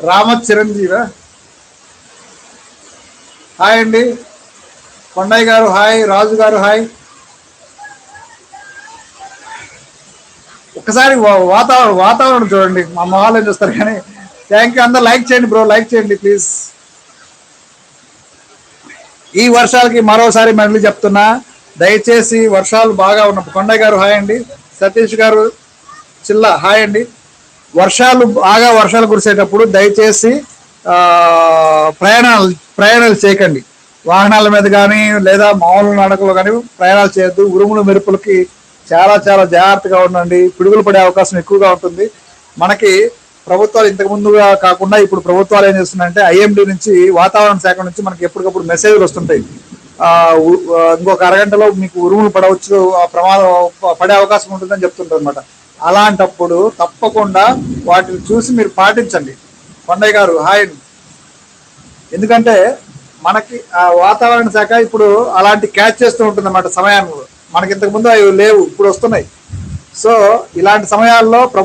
Rama Chiranjeevi? Hi అండి. కొండయ్య గారు hi. రాజు గారు హాయ్. ఒకసారి వా- వాతావరణం వాతావరణం చూడండి. మా మొహాలు ఏం చూస్తారు కానీ థ్యాంక్ యూ అందరు లైక్ చేయండి బ్రో లైక్ చేయండి ప్లీజ్ ఈ వర్షాలకి మరోసారి మళ్ళీ చెప్తున్నా దయచేసి వర్షాలు బాగా ఉన్నప్పుడు కొండయ్య గారు హాయ్ అండి. సతీష్ గారు చిల్ల హాయ్ అండి. వర్షాలు బాగా వర్షాలు కురిసేటప్పుడు దయచేసి ప్రయాణాలు ప్రయాణాలు చేయకండి. వాహనాల మీద కానీ లేదా మామూలు నడకలు కానీ ప్రయాణాలు చేయొద్దు. ఉరుములు మెరుపులకి చాలా చాలా జాగ్రత్తగా ఉండండి. పిడుగులు పడే అవకాశం ఎక్కువగా ఉంటుంది. మనకి ప్రభుత్వాలు ఇంతకు ముందుగా కాకుండా ఇప్పుడు ప్రభుత్వాలు ఏం చేస్తున్నాయంటే ఐఎండి నుంచి వాతావరణ శాఖ నుంచి మనకి ఎప్పటికప్పుడు మెసేజ్లు వస్తుంటాయి. ఇంకొక అరగంటలో మీకు ఉరుములు పడవచ్చు ప్రమాదం పడే అవకాశం ఉంటుందని చెప్తుంటారు అనమాట అలాంటప్పుడు తప్పకుండా వాటిని చూసి మీరు పాటించండి. కొండయ్య గారు హాయ్ ఎందుకంటే మనకి ఆ వాతావరణ శాఖ ఇప్పుడు అలాంటి క్యాచ్ చేస్తూ ఉంటుంది అన్నమాట సమయాన్ని. మనకి ఇంతకు ముందు అవి లేవు ఇప్పుడు వస్తున్నాయి. సో ఇలాంటి సమయాల్లో ప్రభుత్వం